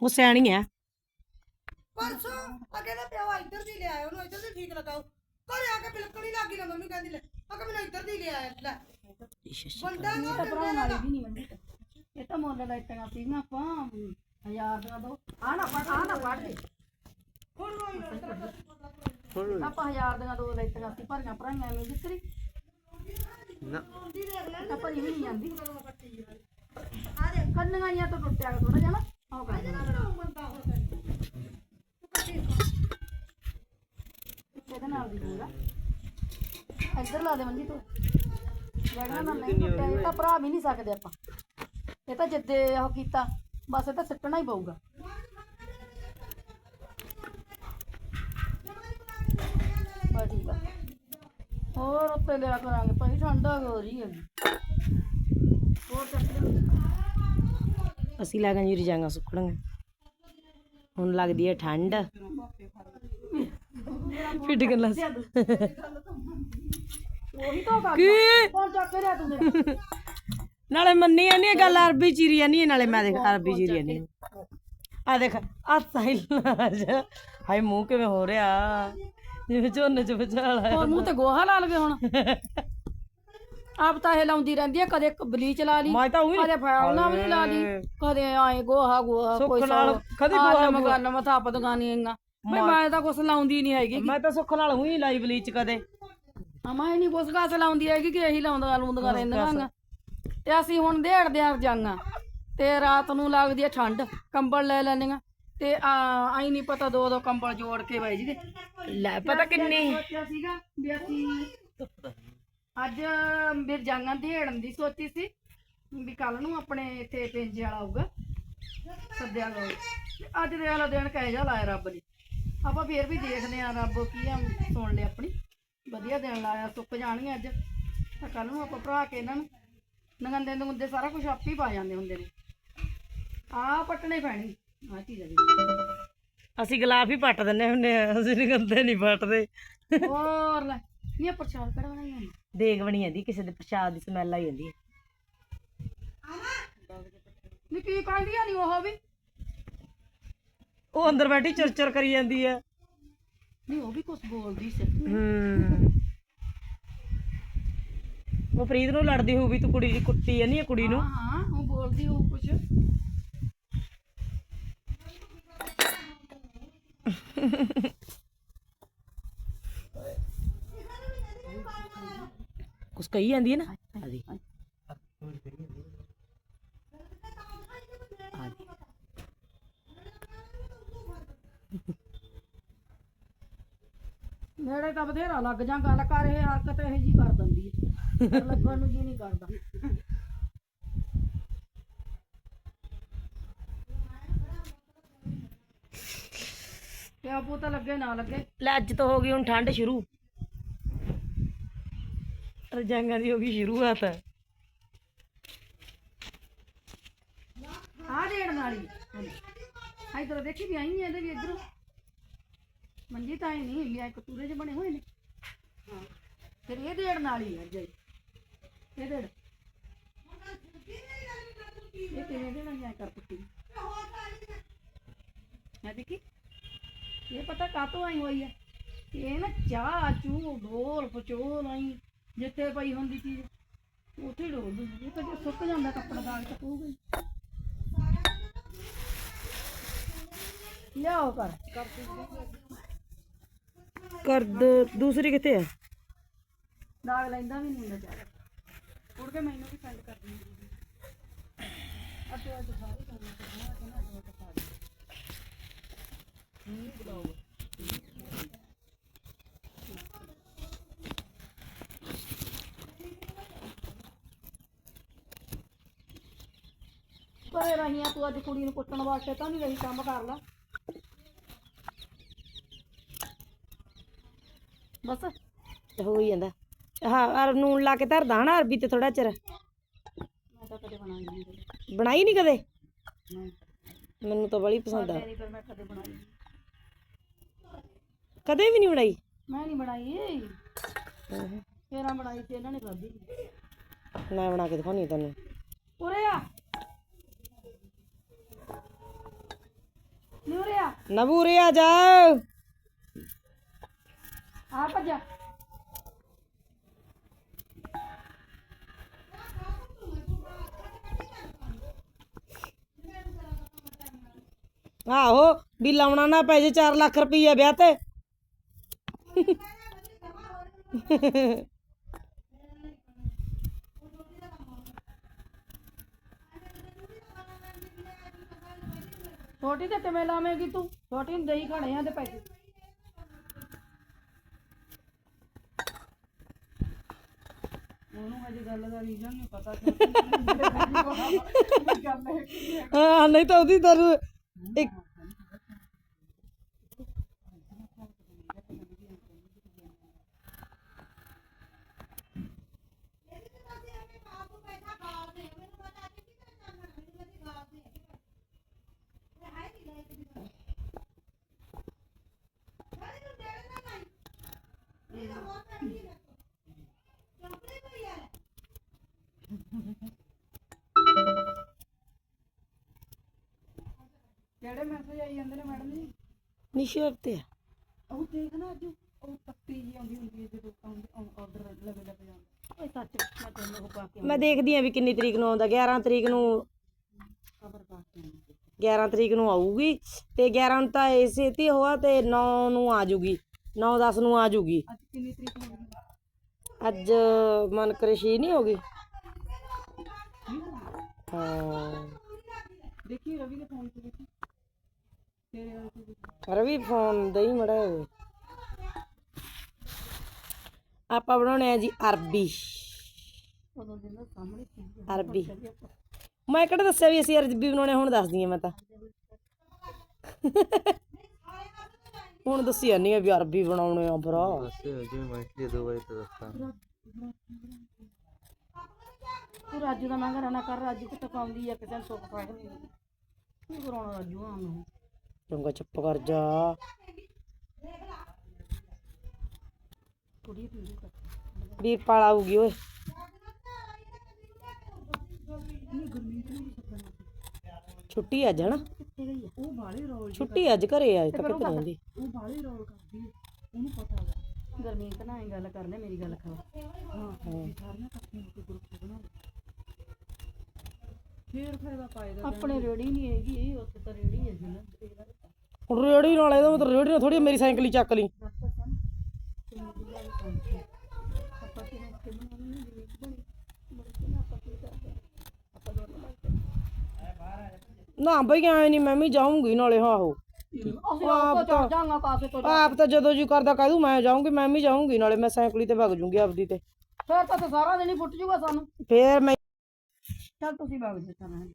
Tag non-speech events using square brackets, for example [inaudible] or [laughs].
ਉਹ ਸਿਆਣੀ ਆ ਪਰਸੋਂ ਅੱਗੇ ਦਾ ਪਿਓ ਇੱਧਰ ਦੀ ਲਿਆਇਆ ਉਹਨੂੰ ਇੱਧਰ ਦੀ ਠੀਕ ਲਗਾਓ। ਘਰੇ ਆ ਕੇ ਬਿਲਕੁਲ ਹੀ ਲੱਗੀ ਨਾ ਮੰਮੀ ਕਹਿੰਦੀ ਲੈ ਅਗੇ ਮੈਨੂੰ ਇੱਧਰ ਦੀ ਲਿਆਇਆ ਲੈ। ਬੰਦਾ ਨਾ ਤਾਂ ਭਰਾਉਣ ਵਾਲੀ ਵੀ ਨਹੀਂ ਮੰਨੀ ਇਹ ਤਾਂ ਮੁੱਲ ਲਾਈਟਾਂ ਸੀਗੀਆਂ ਆਪਾਂ ਹਮ, ਹਜ਼ਾਰ ਦਾ ਦੋ। ਆ ਨਾ ਪੜ ਆ ਨਾ ਪੜ ਦੇ ਹੁਣ ਰੋਈ ਨਾ ਆਪਾਂ ਹਜ਼ਾਰ ਦੀਆਂ ਦੋ ਲਾਈਟਾਂ ਸੀ ਭਰੀਆਂ ਭਰਾਈਆਂ ਐਵੇਂ ਵਿਕਰੀ ਨਾ। ਆਪਾਂ ਇਹ ਨਹੀਂ ਜਾਂਦੀ ਕੰਨਾਂ ਜਾਂ ਤਾਂ ਟੁੱਟਿਆ ਥੋੜਾ ਜਿਹਾ ਨਾ। ਇਹਦੇ ਨਾਲ ਦੀ ਦੂਰ ਇੱਧਰ ਲਾ ਦੇ ਮੰਜੀ ਤੂੰ। ਜਗ੍ਹਾ ਨਾਲ ਨਹੀਂ ਟੁੱਟਿਆ, ਇਹ ਤਾਂ ਭਰਾ ਵੀ ਨਹੀਂ ਸਕਦੇ ਆਪਾਂ। ਇਹ ਤਾਂ ਜਿੱਦੇ ਉਹ ਕੀਤਾ, ਬਸ ਇਹ ਤਾਂ ਸਿੱਟਣਾ ਹੀ ਪਊਗਾ। ਬਸ ਠੀਕ ਆ। ਹੋਰ ਉੱਤੇ ਲਿਆ ਕਰਾਂਗੇ, ਭਾਈ ਠੰਡਾ ਹੋ ਰਹੀ ਹੈਗੀ। ਹੋਰ ਚੱਕ ਅਸੀਂ ਲਾਗਾਂ ਜੀ ਰਜਾਂਗਾ ਸੁੱਕਣੀਆਂ ਹੁਣ ਲੱਗਦੀ ਹੈ ਠੰਡ। ਫਿੱਟ ਗੱਲਾਂ। ਉਹੀ ਤਾਂ ਗੱਲ ਕੀ? ਹੁਣ ਚੱਕ ਰਿਹਾ ਤੂੰ ਮੇਰਾ ਨਾਲੇ ਮੰਨੀ ਨਹੀਂ ਗੱਲ ਅਰਬੀ ਚੀਰੀ ਨਹੀਂ ਨਾਲੇ ਮੈਂ ਦੇਖ ਅਰਬੀ ਚੀਰੀ ਨਹੀਂ ਆ। ਦੇਖ ਆ ਸਾਈਲ ਹਾਏ ਮੂੰਹ ਕਿਵੇਂ ਹੋ ਰਿਹਾ? ਜਿਵੇਂ ਝੋਨੇ ਚ ਵਿਚਾਲਾ ਹੋਰ ਮੂੰਹ ਤੇ ਗੋਹਾ ਲਾ ਲਵੇ ਹੁਣ। [laughs] ਆਪ ਤਾਂ ਇਹ ਲਾਉਂਦੀ ਰਹਿੰਦੀ ਹੈ ਕਦੇ ਬਲੀਚ ਲਾ ਲਈ ਮੈਂ ਤਾਂ ਉਹੀ ਕਦੇ ਵੀ ਲਾ ਲਈ ਕਦੇ ਆਏ ਗੋਹਾ ਗੋਹਾ ਸੁੱਖ ਕੋਈ ਨਾਲ ਕਦੇ ਗੋਹਾ ਗੱਲ ਮਥਾ ਪਦਗਾਨੀਆਂ ਮੈਂ ਮੈਂ ਤਾਂ ਕੁਛ ਲਾਉਂਦੀ ਨਹੀਂ ਹੈਗੀ ਮੈਂ ਤਾਂ ਸੁੱਖ ਨਾਲ ਉਹੀ ਲਾਈ ਬਲੀਚ ਕਦੇ। ਅਮਾ ਇਹ ਨਹੀਂ ਕੁਛ ਗਾਸ ਲਾਉਂਦੀ ਹੈਗੀ ਕਿ ਇਹੀ ਲਾਉਂਦਾ ਲੂੰਦੀਆਂ ਰਹਿੰਦੀਆਂ ਤੇ ਅਸੀਂ ਹੁਣ ਦੇੜਦੇ ਆ ਜਾਂਗਾ ਤੇ ਰਾਤ ਨੂੰ ਲੱਗਦੀ ਹੈ ਠੰਡ ਕੰਬਲ ਲੈ ਲੈਣੀਆਂ ਤੇ ਆਈ ਨਹੀਂ ਪਤਾ ਦੋ ਦੋ ਕੰਬਲ ਜੋੜ ਕੇ ਬਾਈ ਜੀ ਦੇ। ਲੈ ਪਤਾ ਕਿੰਨੀ? ਸੋਚਿਆ ਸੀਗਾ? ਵੀ ਅਸੀਂ ਅੱਜ ਮੇਰੇ ਜਾਂਗਾਂ ਦੇੜਨ ਦੀ ਸੋਚੀ ਸੀ ਵੀ ਕੱਲ ਨੂੰ ਆਪਣੇ ਇੱਥੇ ਪਿੰਜੇ ਵਾਲਾ ਆਊਗਾ। ਸੱਦਿਆ ਲੋ ਅੱਜ ਦੇ ਵਾਲਾ ਦਿਨ ਕਹਿ ਜਾ ਲਾਇਆ ਰੱਬ ਨੇ। ਆਪਾਂ ਫੇਰ ਵੀ ਦੇਖਦੇ ਆ ਰੱਬ ਕੀ ਆ ਸੁਣ ਲਿਆ ਆਪਣੀ। ਵਧੀਆ ਦਿਨ ਲਾਇਆ ਸੁੱਕ ਜਾਣਗੇ ਅੱਜ। ਤਾਂ ਕੱਲ ਨੂੰ ਆਪਾਂ ਭਰਾ ਕੇ ਇਹਨਾਂ ਨੂੰ ਨਗੰਦੇ ਨਗੰਦੇ ਸਾਰਾ ਕੁਝ ਆਪੇ ਹੀ ਪਾ ਜਾਂਦੇ ਹੁੰਦੇ ਨੇ। ਆ ਪੱਟਣੇ ਪੈਣੀ ਆ ਚੀਜ਼ ਜੀ ਅਸੀਂ ਗਲਾਫ ਹੀ ਪੱਟ ਦਿੰਨੇ ਹੁੰਨੇ ਆ ਅਸੀਂ ਨੀ ਗੰਦੇ ਨਹੀਂ ਪੱਟਦੇ। ਹੋਰ ਲੈ ਨਹੀਂ ਕਿਹੜਾ ਬਣਾਈਆਂ ਨੇ ਦੇਗ ਬਣੀ ਜਾਂਦੀ ਕਿਸੇ ਦੇ ਪ੍ਰਸ਼ਾਦ ਦੀ ਸਮੈਲ ਆਈ ਜਾਂਦੀ ਹੈ। ਨੀ ਕੀ ਕਹਿੰਦੀਆਂ ਨਹੀਂ ਉਹ ਵੀ? ਉਹ ਅੰਦਰ ਬੈਠੀ ਚਰਚਰ ਕਰੀ ਜਾਂਦੀ ਹੈ। ਨਹੀਂ ਉਹ ਵੀ ਕੁਝ ਬੋਲਦੀ ਸੀ। ਹੂੰ। ਉਹ ਫਰੀਦ ਨੂੰ ਲੜਦੀ ਹੋਊ ਵੀ ਤੂੰ ਕੁੜੀ ਦੀ ਕੁੱਟੀ ਐ ਨਹੀਂ ਕੁੜੀ ਨੂੰ। ਹਾਂ ਹਾਂ ਉਹ ਬੋਲਦੀ ਉਹ ਕੁਝ ਕੁਛ ਕਹੀ ਜਾਂਦੀ ਹੈ ਨਾ? ਆਦੀ ਨੇੜੇ ਤਾਂ ਬਥੇਰਾ ਲੱਗ ਜਾ ਗੱਲ ਕਰ ਇਹ ਹਰਕਤ ਇਹ ਜੀ ਕਰ ਦਿੰਦੀ ਹੈ। ਲੱਗਣ ਨੂੰ ਜੀ ਨਹੀਂ ਕਰਦਾ। ਤੇ ਆਪੂ ਤਾਂ ਲੱਗੇ ਨਾ ਲੱਗੇ। ਲੈ ਅੱਜ ਤੋਂ ਹੋ ਗਈ ਹੁਣ ਠੰਡ ਸ਼ੁਰੂ। ਰਜਾਈਆਂ ਦੀ ਹੋ ਗਈ ਸ਼ੁਰੂਆਤ ਆ ਦੇਣ ਵਾਲੀ। ਇਧਰ ਦੇਖੀ ਵੀ ਆਈ ਇਹਦੇ ਵੀ ਇਧਰ। ਮੰਜੀ ਤਾਂ ਹੀ ਨਹੀਂ ਵੀ ਇੱਕ ਤੂਰੇ ਜਿਹੇ ਬਣੇ ਹੋਏ ਨੇ। ਹਾਂ। ਫਿਰ ਇਹ ਦੇਣ ਵਾਲੀ ਹੈ ਜਈ ਇਹ ਦੇੜ ਇਹ ਕਿਵੇਂ ਦੇਣਾ ਜਾਂ ਕਰ ਪੁੱਤੀ ਹੈ ਦੇਖੀ। ਇਹ ਪਤਾ ਕਾਤੋਂ ਆਈ ਹੋਈ ਹੈ? ਇਹ ਨਾ ਚਾਹ ਚੂ ਢੋਲ ਪਚੋਲ ਆਈ। ਜਿੱਥੇ ਪਈ ਹੁੰਦੀ ਚੀਜ਼ ਉੱਥੇ ਹੀ ਡੋਲ ਦਿੰਦੀ ਜੇ ਸੁੱਕ ਜਾਂਦਾ ਕੱਪੜਾ ਦਾਗ ਤਾਂ ਪਊਗਾ ਹੀ। ਲਿਆਓ ਕਰ ਕਰ ਦੋ ਦੂਸਰੀ ਕਿੱਥੇ ਆ? ਦਾਗ ਲੈਂਦਾ ਵੀ ਨਹੀਂ ਹੁੰਦਾ ਚਾਹ ਉੜ ਕੇ ਮੈਨੂੰ ਵੀ ਸੈਂਡ ਕਰ ਦਿੰਦੀ ਅੱਛਾ ਅੱਜ ਸਾਰੇ ਕੰਮ ਕਰਨਾ ਹੈ ਨਾ ਦੋ ਟਕਾ ਦੇ ਪਰੇ ਰਹੀਆਂ ਤੂੰ ਅੱਜ ਕੁੜੀ ਨੂੰ ਕੁੱਟਣ ਵਾਸਤੇ ਤਾਂ ਨਹੀਂ ਰਹੀ ਕੰਮ ਕਰ ਲਾ। ਬਸ। ਹੋ ਹੀ ਜਾਂਦਾ। ਹਾਂ ਅਰ ਨੂਨ ਲਾ ਕੇ ਧਰਦਾ ਹਨਾ ਅਰਬੀ ਤੇ ਥੋੜਾ ਚਿਰ। ਮੈਂ ਤਾਂ ਕਦੇ ਬਣਾਈ ਨਹੀਂ ਕਦੇ। ਬਣਾਈ ਨਹੀਂ ਕਦੇ? ਨਹੀਂ। ਮੈਨੂੰ ਤਾਂ ਬੜੀ ਪਸੰਦ ਆ। ਮੇਰੀ ਪਰ ਮੈਂ ਕਦੇ ਬਣਾਈ ਨੀ। ਕਦੇ ਵੀ ਨਹੀਂ ਬਣਾਈ? ਮੈਂ ਨਹੀਂ ਬਣਾਈ। ਤੇਰਾ ਬਣਾਈ ਸੀ ਇਹਨਾਂ ਨੇ ਖਾਧੀ। ਮੈਂ ਬਣਾ ਕੇ ਦਿਖਾਉਣੀ ਤੈਨੂੰ। ਉਰੇ ਆ। ਨੂਰਿਆ ਨਬੂਰੇ ਆ ਜਾ ਆ ਭੱਜਾ ਆਹੋ ਵੀ ਲਾਉਣਾ ਨਾ ਪੈ ਜੇ 4 ਲੱਖ ਰੁਪਈਆ ਵਿਆਹ ਤੇ ਛੋਟੀ ਤੇ ਕਿਵੇਂ ਲਾਵੇਂਗੀ ਤੂੰ। ਛੋਟੀ ਨੂੰ ਦਹੀਂ ਖਾਣੇ ਆ ਤੇ ਪੈਸੇ ਉਹਨੂੰ ਹਜੇ ਗੱਲ ਦਾ ਰੀਜ਼ਨ [laughs] ਨਹੀਂ ਪਤਾ ਹਾਂ ਨਹੀਂ। ਤਾਂ ਉਹਦੀ ਦਰ ਇੱਕ ਜਿਹੜੇ ਮੈਸੇਜ ਆਈ ਜਾਂਦੇ ਨੇ ਮੈਡਮ ਜੀ? ਨਿਸ਼ਰ ਤੇ ਆ। ਉਹ ਦੇਖ ਨਾ ਅੱਜ ਉਹ ਪੱਤੀ ਜੀ ਆਉਂਦੀ ਹੁੰਦੀ ਹੈ ਜਦੋਂ ਆਰਡਰ ਲਵੇ ਲਵੇ ਜਾਂਦਾ। ਓਏ ਸੱਚ ਮੈਂ ਤੈਨੂੰ ਉਹ ਪਾ ਕੇ ਮੈਂ ਦੇਖਦੀ ਆ ਵੀ ਕਿੰਨੀ ਤਰੀਕ ਨੂੰ ਆਉਂਦਾ 11 ਤਰੀਕ ਨੂੰ। ਖਬਰ ਪਾ ਕੇ ਆਉਂਦੀ 11 ਤਰੀਕ ਨੂੰ ਆਊਗੀ ਤੇ 11 ਨੂੰ ਤਾਂ ਇਸੇ ਤੇ ਹੋਆ ਤੇ 9 ਨੂੰ ਆ ਜੂਗੀ। 9 10 ਨੂੰ ਆ ਜੂਗੀ। ਅੱਜ ਕਿੰਨੀ ਤਰੀਕ ਨੂੰ ਅੱਜ ਮਨ ਕਰੇ ਛੇ ਨਹੀਂ ਹੋਗੀ? ਹਾਂ ਦੇਖੀ ਰਵੀ ਦੇ ਫੋਨ। ਰਵੀ ਦਈ ਮੜਾ ਆਪਾਂ ਬਣਾਉਣੇ ਆ ਜੀ ਅਰਬੀ। ਅਰਬੀ। ਮੈਂ ਕਿਹੜਾ ਦੱਸਿਆ ਵੀ ਅਸੀਂ ਅਰਬੀ ਬਣਾਉਣੇ ਹੁਣ ਦੱਸਦੀ ਆ ਮੈਂ ਤਾਂ। ਹੁਣ ਦੱਸੀ ਜਾਂਦੀ ਆ ਵੀ ਅਰਬੀ ਬਣਾਉਣੇ ਆ ਭਰਾ। ਦੱਸੇ ਜਿਵੇਂ ਮੈਂ ਕਿ ਦੋ ਵਾਰੀ ਤਾਂ ਦੱਸਾਂ। ਤੂੰ ਰਾਜੂ ਦਾ ਮੈਂ ਘਰ ਨਾ ਕਰ ਰਾਜੂ ਕਿਤੇ ਪਾਉਂਦੀ ਆ ਕਿਸੇ ਨੂੰ ਸੁੱਖ ਪਾਉਂਦੀ ਨਹੀਂ ਕੀ ਕਰਾਉਣਾ ਰਾਜੂ ਆ ਨੂੰ? ਚੰਗਾ ਚੁੱਪ ਕਰ ਜਾ। ਕੁੜੀ ਪੀੜੀ ਕਰ ਵੀਰਪਾਲ ਆਊਗੀ ਓਏ। ਛੁੱਟੀ ਅੱਜ ਹਨਾ? ਕਿੱਥੇ ਗਈ ਆ? ਉਹ ਬਾਲੇ ਰੋਲ ਛੁੱਟੀ ਅੱਜ ਘਰੇ ਅੱਜ ਤੱਕ ਕਿਤੇ ਆਉਂਦੀ ਉਹ ਬਾਲੇ ਰੋਲ ਕਰਦੀ ਆ ਉਹਨੂੰ ਪਤਾ ਵਾ। ਗਰਮੀਤ ਨਾਲ ਇਹ ਗੱਲ ਕਰਨੇ ਮੇਰੀ ਗੱਲ ਖਵਾ ਹਾਂ ਹੋ। ਕੇ ਲਓ ਫੇਰ ਫਾਇਦਾ ਪਾਏਗਾ ਆਪਣੇ ਰੇੜੀ ਨਹੀਂ ਹੈਗੀ ਇਹ ਉੱਥੇ ਤਾਂ ਰੇੜੀ ਹੈ ਜੀ ਨਾ ਇਹਦਾ ਹੁਣ ਰੇੜੀ ਨਾਲ ਇਹਦਾ ਮਤਲਬ ਰੇੜੀ ਨਾਲ ਥੋੜੀ ਮੇਰੀ ਸਾਈਕਲ ਹੀ ਚੱਕ ਲਈ। ਤਾਂ ਨਾ ਬਈ ਐ ਨਹੀਂ ਮੈਂ ਵੀ ਜਾਊਂਗੀ ਨਾਲੇ ਆਹੋ। ਆਪ ਚੜ ਜਾਾਂਗਾ ਕਾਸੇ ਤੋਂ ਆਪ ਤਾਂ ਜਦੋਂ ਜੀ ਕਰਦਾ ਕਹਿ ਦੂ ਮੈਂ ਜਾਊਂਗੀ ਮੈਂ ਵੀ ਜਾਊਂਗੀ ਨਾਲੇ ਮੈਂ ਸਾਈਕਲ ਤੇ ਵਗ ਜੂੰਗੀ ਆਪਦੀ ਤੇ। ਫੇਰ ਤਾਂ ਤੇ ਸਾਰਾ ਦਿਨ ਹੀ ਫੁੱਟ ਜੂਗਾ ਸਾਨੂੰ। ਫੇਰ ਮੈਂ ਚੱਲ ਤੁਸੀਂ ਵਗ ਜਾਓ ਚੱਲ